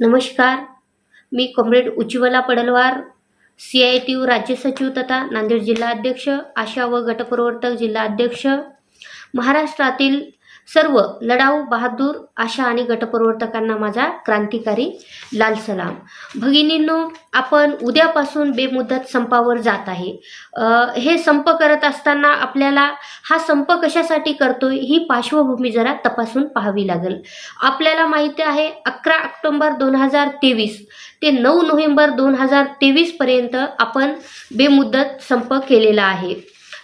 नमस्कार. मी comrade Ujjwala Padalwar C I T U राज्य सचिव तथा नांदेड जिल्हा अध्यक्ष आशा व गटप्रवर्तक जिल्हा अध्यक्ष. महाराष्ट्रातील सर्व लढाऊ बहादूर आशा आणि गटप्रवर्तकांना माझा क्रांतिकारी लाल सलाम. भगिनींनो आपण उद्यापासून बेमुदत संपावर जात आहे. हे संप करत असताना आपल्याला हा संप कशासाठी करतोय ही पार्श्वभूमी जरा तपासून पाहावी लागेल. आपल्याला माहिती आहे अकरा ऑक्टोंबर दोन हजार तेवीस ते नऊ नोव्हेंबर दोन हजार तेवीसपर्यंत आपण बेमुदत संप केलेला आहे.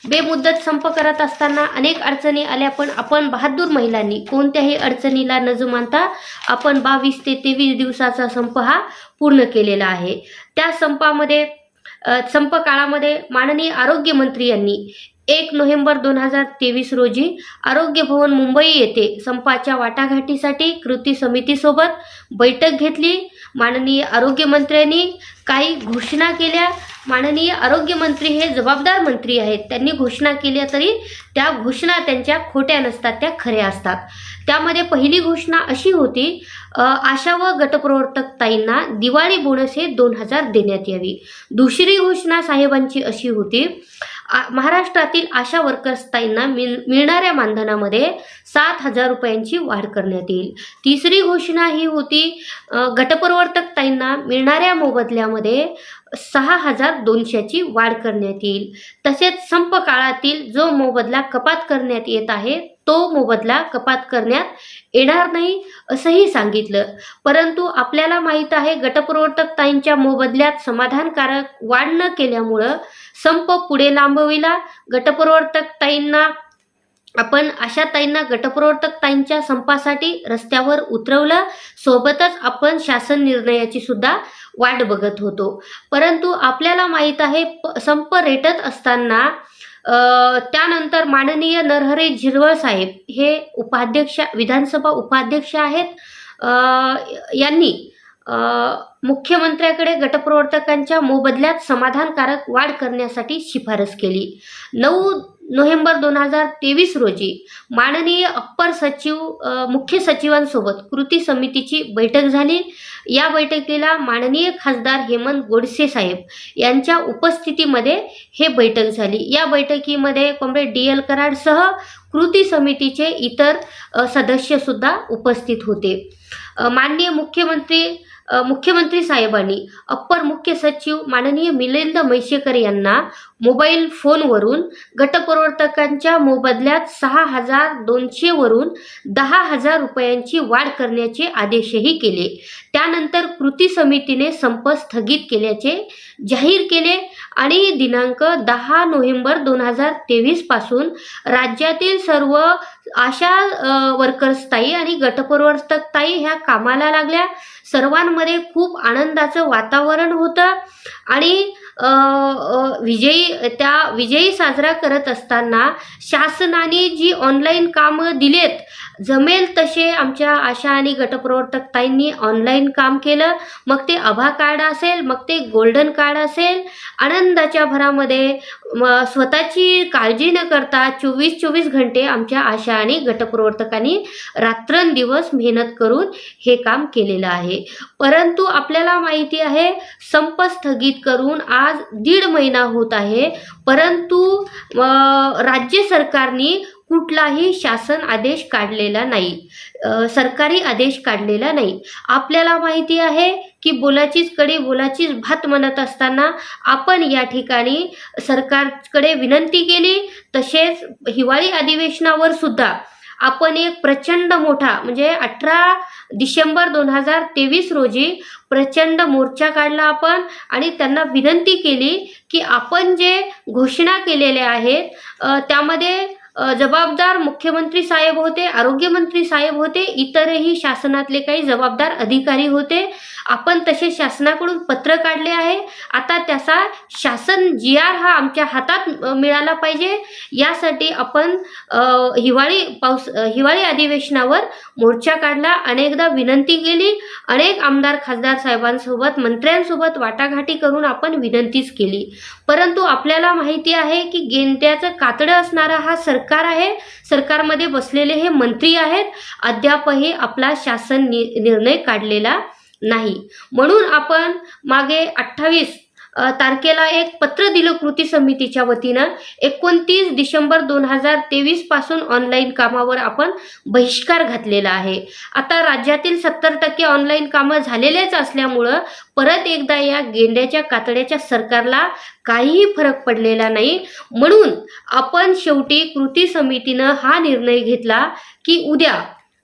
बेमुद्दत संप करत असताना अनेक अडचणी आल्या पण आपण बहादूर महिलांनी कोणत्याही अडचणीला न जुमानता आपण बावीस ते तेवीस दिवसाचा संप हा पूर्ण केलेला आहे. त्या संपामध्ये संप काळामध्ये माननीय आरोग्यमंत्री यांनी एक नोव्हेंबर दोन हजार तेवीस रोजी आरोग्य भवन मुंबई येथे संपाच्या वाटाघाटीसाठी कृती समितीसोबत बैठक घेतली. माननीय आरोग्यमंत्र्यांनी काही घोषणा केल्या. माननीय आरोग्यमंत्री हे जबाबदार मंत्री आहेत. त्यांनी घोषणा केल्या तरी त्या घोषणा त्यांच्या खोट्या नसतात त्या खऱ्या असतात. त्यामध्ये पहिली घोषणा अशी होती आशा व गटप्रवर्तक ताईंना दिवाळी बोनस हे दोन हजार देण्यात यावी. दुसरी घोषणा साहेबांची अशी होती आ- महाराष्ट्रातील आशा वर्कर्स ताईंना मिळ मिळणाऱ्या मानधनामध्ये सात हजार रुपयांची वाढ करण्यात येईल. तिसरी घोषणा ही होती गटप्रवर्तक ताईंना मिळणाऱ्या मोबदल्यामध्ये सहा हजार दोनशेची वाढ करण्यात येईल. तसेच संप काळातील जो मोबदला कपात करण्यात येत आहे तो मोबदला कपात करण्यात येणार नाही असंही सांगितलं. परंतु आपल्याला माहीत आहे गटप्रवर्तक ताईंच्या मोबदल्यात समाधानकारक वाढ न केल्यामुळं संप पुढे लांबविला. गटप्रवर्तक ताईंना आपण अशा ताईंना गटप्रवर्तक ताईंच्या संपासाठी रस्त्यावर उतरवलं. सोबतच आपण शासन निर्णयाची सुद्धा वाट बघत होतो. परंतु आपल्याला माहीत आहे संप रेटत असताना त्यानंतर माननीय नरहरी झिरवळ साहेब हे उपाध्यक्ष विधानसभा उपाध्यक्ष आहेत. यांनी मुख्यमंत्र्याकडे गटप्रवर्तकांच्या मोबदल्यात समाधानकारक वाढ करण्यासाठी शिफारस केली. नऊ नोव्हेंबर दोन हजार तेवीस रोजी माननीय अप्पर सचिव मुख्य सचिवांसोबत कृती समितीची बैठक झाली. या बैठकीला माननीय खासदार हेमंत गोडसे साहेब यांच्या उपस्थितीमध्ये हे बैठक झाली. या बैठकीमध्ये कॉम्रेड डी एल कराडसह कृती समितीचे इतर सदस्यसुद्धा उपस्थित होते. माननीय मुख्यमंत्री मुख्यमंत्री साहेबांनी अप्पर मुख्य सचिव माननीय मिलिंद म्हैसेकर यांना मोबाईल फोनवरून गटप्रवर्तकांच्या मोबदल्यात सहा हजार दोनशेवरून दहा हजार रुपयांची वाढ करण्याचे आदेशही केले. त्यानंतर कृती समितीने संप स्थगित केल्याचे जाहीर केले. आणि दिनांक दहा नोव्हेंबर दोन हजार तेवीसपासून राज्यातील सर्व आशा वर्कर्सताई वर्कर्स ताई आणि गटप्रवर्तकताई ह्या कामाला लागल्या. सर्वांमध्ये खूप आनंदाचं वातावरण होतं आणि विजयी त्या विजयी साजरा करत असताना शासनाने जी ऑनलाईन कामं दिलेत जमेल तसे आमच्या आशा आणि गटप्रवर्तक ताईंनी ऑनलाईन काम केलं. मग ते आभा कार्ड असेल मग ते गोल्डन कार्ड असेल. आनंदाच्या भरामध्ये म स्वतःची काळजी न करता चोवीस चोवीस घंटे आमच्या आशा आणि गटप्रवर्तकांनी रात्रंदिवस मेहनत करून हे काम केलेलं आहे. परंतु आपल्याला माहिती आहे संप स्थगित करून आज दीड महिना होत आहे. परंतु राज्य सरकारने कुठलाही शासन आदेश काढलेला नाही. सरकारी आदेश काढलेला नाही. आपल्याला माहिती आहे की बोलाचीच कडे बोलाचीच भात म्हणत असताना आपण या ठिकाणी सरकारकडे विनंती केली. तसेच हिवाळी अधिवेशनावर सुद्धा आपण एक प्रचंड मोठा म्हणजे अठरा डिसेंबर दोन हजार तेवीस रोजी प्रचंड मोर्चा काढला आपण आणि त्यांना विनंती केली की आपण जे घोषणा केलेल्या आहेत त्यामध्ये जबाबदार मुख्यमंत्री साहेब होते आरोग्यमंत्री साहेब होते इतरही शासनातले काही जबाबदार अधिकारी होते. आपण तसे शासनाकडून पत्र काढले आहे. आता त्याचा शासन जी आर हा आमच्या हातात मिळाला पाहिजे. यासाठी आपण हिवाळी पाऊस हिवाळी अधिवेशनावर मोर्चा काढला. अनेकदा विनंती केली. अनेक आमदार खासदार साहेबांसोबत मंत्र्यांसोबत वाटाघाटी करून आपण विनंतीच केली. परंतु आपल्याला माहिती आहे की गेंद्याचं कातडं असणारा हा सरकार आहे. सरकारमध्ये बसलेले हे मंत्री आहेत. अद्यापही आपला शासन नि निर्णय काढलेला नाही. म्हणून आपण मागे अठ्ठावीस तारखेला एक पत्र दिलं कृती समितीच्या वतीनं. एकोणतीस डिसेंबर दोन हजार तेवीसपासून ऑनलाईन कामावर आपण बहिष्कार घातलेला आहे. आता राज्यातील सत्तर टक्के ऑनलाईन कामं झालेलेच असल्यामुळं परत एकदा या गेंड्याच्या कातड्याच्या सरकारला काहीही फरक पडलेला नाही. म्हणून आपण शेवटी कृती समितीनं हा निर्णय घेतला की उद्या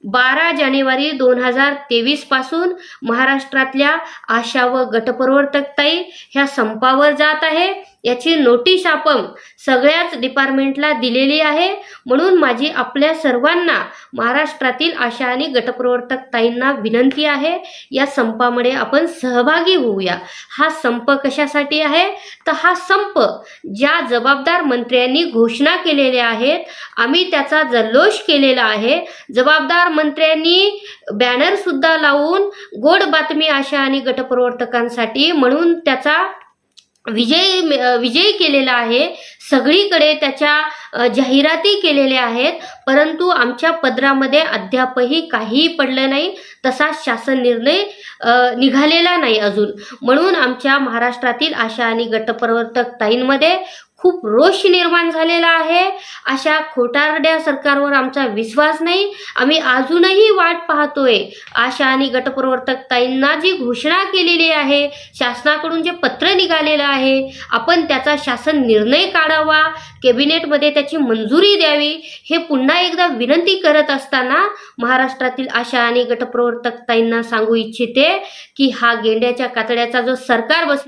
बारा जानेवारी दोन हजार तेवीसपासून महाराष्ट्रातल्या आशा व गटप्रवर्तकताई ह्या संपावर जात आहे. याची नोटीस आपण सगळ्याच डिपार्टमेंटला दिलेली आहे. म्हणून माझी आपल्या सर्वांना महाराष्ट्रातील आशा आणि गटप्रवर्तक ताईंना विनंती आहे या संपामध्ये आपण सहभागी होऊया. हा संप कशासाठी आहे? तर हा संप ज्या जबाबदार मंत्र्यांनी घोषणा केलेल्या आहेत आम्ही त्याचा जल्लोष केलेला आहे. जबाबदार मंत्र्यांनी बॅनरसुद्धा लावून गोड बातमी आशा आणि गटप्रवर्तकांसाठी म्हणून त्याचा विजय विजयी केलेला आहे. सगळीकडे त्याच्या जाहिराती केलेल्या आहेत. परंतु आमच्या पदरामध्ये अद्यापही काहीही पडलं नाही. तसा शासन निर्णय निघालेला नाही अजून. म्हणून आमच्या महाराष्ट्रातील आशा आणि गटप्रवर्तक ताईंमध्ये खूप रोष निर्माण झालेला आहे. अशा खोटारड्या सरकारवर आमचा विश्वास नाही. आम्ही अजूनही वाट पाहतोय. आशा आणि गटप्रवर्तक ताईंना जी घोषणा केलेली आहे शासनाकडून जे पत्र निघालेलं आहे आपण त्याचा शासन निर्णय काढावा. कॅबिनेटमध्ये त्याची मंजुरी द्यावी. हे पुन्हा एकदा विनंती करत असताना महाराष्ट्रातील आशा आणि गटप्रवर्तक ताईंना सांगू इच्छिते की हा गेंड्याच्या कातड्याचा जो सरकार बस